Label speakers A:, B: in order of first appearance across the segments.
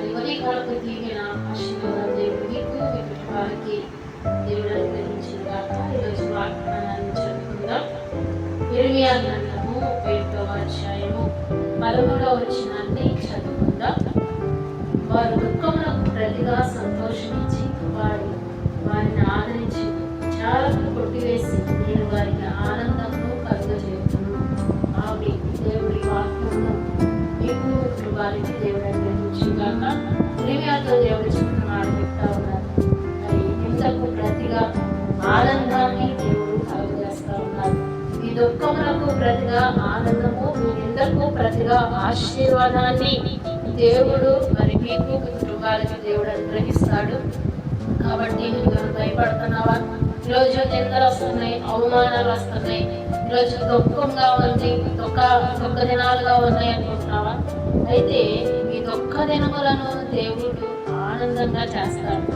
A: దీవెన ఆశీర్వాదాలు దేవుడు మీకు మీ కుటుంబానికి దేవుడు అనుగ్రహించిన గాక ఈరోజు వాగ్దానాన్ని చదువుకుందాం. ఇరవై గ్రంథము ముప్పై ఒకటవ అధ్యాయము పదమూడవ వచనాన్ని చదువుకుందాం. వారు దుఃఖములకు ప్రతిగా సంతోషించి వారి వారిని ఆదరించి చాలకు కొట్టివేసి నేను వారికి ఆనందంలో కలుగజేస్తున్నాను ఆమె దేవుడి వాక్యము మీకు వారికి దేవుడు అనుగ్రహించుగాక ఇరిమియాతో దేవుడు చెప్పిన మాట చెప్తా ఉన్నారు మరి హింసకు ప్రతిగా ఆనందాన్ని దేవుడు కలుగజేస్తా ఉన్నారు. మీ దుఃఖములకు ప్రతిగా ఆనందము మీ నిందకు ప్రతిగా ఆశీర్వాదాన్ని దేవుడు మరి మీకు కుటుంబాలకు దేవుడు అనుగ్రహిస్తాడు. కాబట్టి నువ్వు భయపడుతున్నావా? ఈరోజు నిందలు వస్తున్నాయి అవమానాలు వస్తున్నాయి ఈరోజు దుఃఖంగా ఉంది దుఃఖ దుఃఖ దినాలుగా ఉన్నాయి అనుకుంటున్నావా? అయితే మీ దినములను దేవుడు ఆనందంగా చేస్తాడు.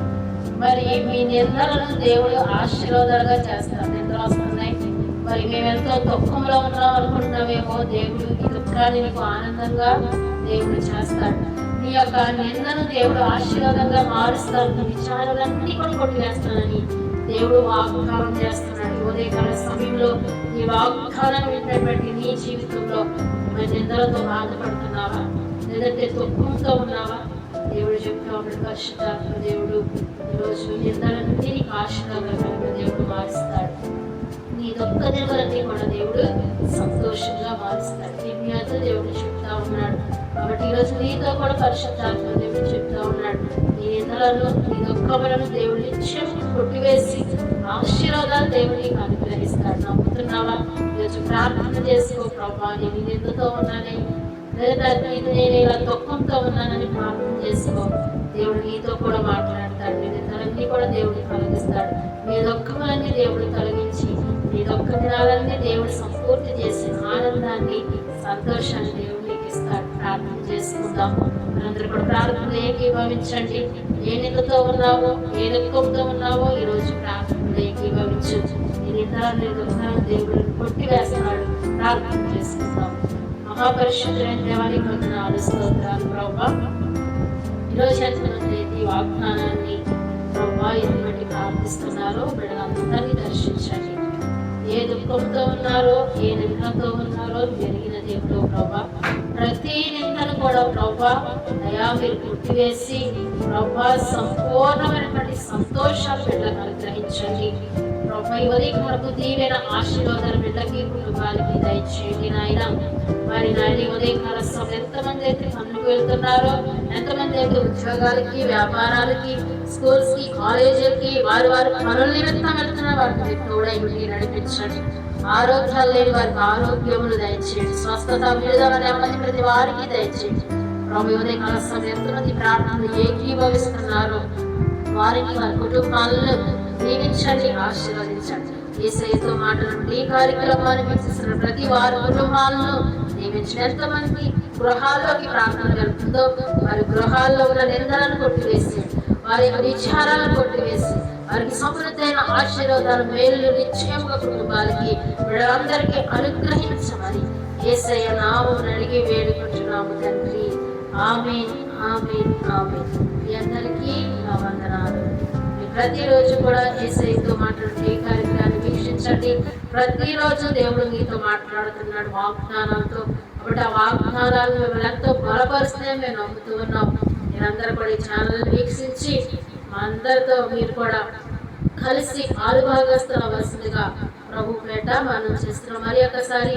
A: మరి మీ నిందలను దేవుడు ఆశీర్వాదాలుగా చేస్తాడు. నిందలు వస్తున్నాయి. మరి మేము ఎంతో దుఃఖంలో ఉన్నాం అనుకుంటున్నామేమో దేవుడు. ఈ దుఃఖాన్ని నీకు ఆనందంగా దేవుడు చేస్తాడు. నీ యొక్క నిందను దేవుడు ఆశీర్వాదంగా మారుస్తాడు. నీ విచారాలన్నీ కూడా కొట్టివేస్తానని దేవుడు వాగ్దానం చేస్తున్నాడు. ఉదయకాల సమయంలో ఈ వాగ్దానం విన్నటువంటి నీ జీవితంలో మరి నిందలతో బాధపడుతున్నావా? లేదంటే దుఃఖంతో ఉన్నావా? దేవుడు చెప్తా ఉన్నాడు పరిశుద్ధాత్మ దేవుడు ఈరోజు నిందలన్నీ నీకు ఆశీర్వాదాలు దేవుడు మారుస్తాడు. నీ దుఃఖ దినములన్నీ కూడా దేవుడు సంతోషంగా మారుస్తాడు. దివ్యాతో దేవుడు చెప్తా ఉన్నాడు. కాబట్టి ఈరోజు నీతో కూడా పరిశుద్ధాత్మ దేవుడు చెప్తా ఉన్నాడు. నీ నిందలను నీ దుఃఖములను దేవుడు నిత్యం కొట్టివేసి ఆశీర్వాదాలు దేవుని నీకు అనుగ్రహిస్తాడు నమ్ముతున్నావా? ఈరోజు ప్రార్థన చేసుకో ప్రభా. నేను ఈ నిందతో లేదా ఇది నేను ఇలా దుఃఖంతో ఉన్నానని ప్రార్థన చేసుకో. దేవుడు నీతో కూడా మాట్లాడతాడు. నీ నిందలన్నీ కూడా దేవుడిని కలిగిస్తాడు నీ దుఃఖములన్నీ దేవుడు కలిగించి మీ దుఃఖ దినాలన్నీ దేవుడు సంపూర్తి చేసి ఆనందాన్ని సంతోషాన్ని దేవుడు నీకు ఇస్తాడు. ప్రార్థన చేసుకుందాం. మనందరూ కూడా ప్రార్థన ఏకీభవించండి. ఏ నిందతో ఉన్నావో ఏ దుఃఖంతో ఉన్నావో ఈరోజు ప్రార్థన ఏకీభవించు నీ నిందలని దుఃఖాలను దేవుడు. కొట్టివేస్తున్నాడు ప్రార్థన చేసుకుందాం. మహాపరిశుద్ధులైన దేవానికి వందనాలు స్తోత్రాలు ప్రభా. ఈరోజు ఎంతమంది ఈ వాగ్దానాన్ని ప్రభా ఎటువంటి ప్రార్థిస్తున్నారో. బిడ్డలందరినీ దర్శించండి. ఏ దుఃఖంతో ఉన్నారో ఏ నిందతో ఉన్నారో జరిగిన దేవుడు ప్రభా. ప్రతి నిందను కూడా ప్రభా దయా మీరు కొట్టివేసి ప్రభా సంపూర్ణమైనటువంటి సంతోషాలు బిడ్డలను అనుగ్రహించండి. ప్రభా ఈ ఉదయం వరకు దీవెన ఆశీర్వాదాలు బిడ్డకి కుటుంబాలకి దయచేయండి నాయన. మరి నాయన ఉదయం కాల సమయం ఎంతమంది అయితే పనులకు వెళ్తున్నారో ఎంతమంది అయితే ఉద్యోగాలకి వ్యాపారాలకి స్కూల్స్కి కాలేజీలకి వారి వారి పనుల నిమిత్తం వెళ్తున్న వారికి కూడా ఇంటికి నడిపించండి. ఆరోగ్యాలు లేని వారికి ఆరోగ్యములు దయచేయండి. స్వస్థత విడుదల నెమ్మది ప్రతి వారికి దయచేయండి. ప్రభు ఉదయం కాల సమయం ఎంతమంది ప్రార్థనలు ఏకీభవిస్తున్నారో వారికి వారి కుటుంబాలను దీవించండి ఆశీర్వదించండి. ఏసైతో మాట్లాడండి ఈ కార్యక్రమాన్ని వీక్షిస్తున్న ప్రతి వారి కుటుంబాలను దీవించిన ఎంతమంది గృహాల్లోకి ప్రార్థన జరుగుతుందో వారి గృహాల్లో ఉన్న నిందలను కొట్టివేసి వారి యొక్క విచారాలను కొట్టివేసి వారికి సమృద్ధైన ఆశీర్వాదాలు మేలు నిశ్చయముగా కుటుంబాలకి వీళ్ళందరికీ అనుగ్రహించమని ఏసయ్య నామం అడిగి వేడుకుంటున్నాము తండ్రి. ఆమె ఆమె ఆమె మీ అందరికీ నా వందనాలు. ప్రతిరోజు కూడా ఏసైతో మాట్లాడుతూ ఈ కార్యక్రమాన్ని వీక్షించండి. ప్రతిరోజు దేవుడు మీతో మాట్లాడుతున్నాడు వాగ్దానాలతో. కాబట్టి ఆ వాగ్దానాలు మిమ్మల్ని ఎంతో బలపరిస్తే మేము నమ్ముతూ ఉన్నాం. మీరందరూ కూడా ఈ ఛానల్ వీక్షించి మా అందరితో మీరు కూడా కలిసి ఆలుభాగస్తులు వసతిగా ప్రభు పేట మనం చేస్తున్నాం. మరి ఒకసారి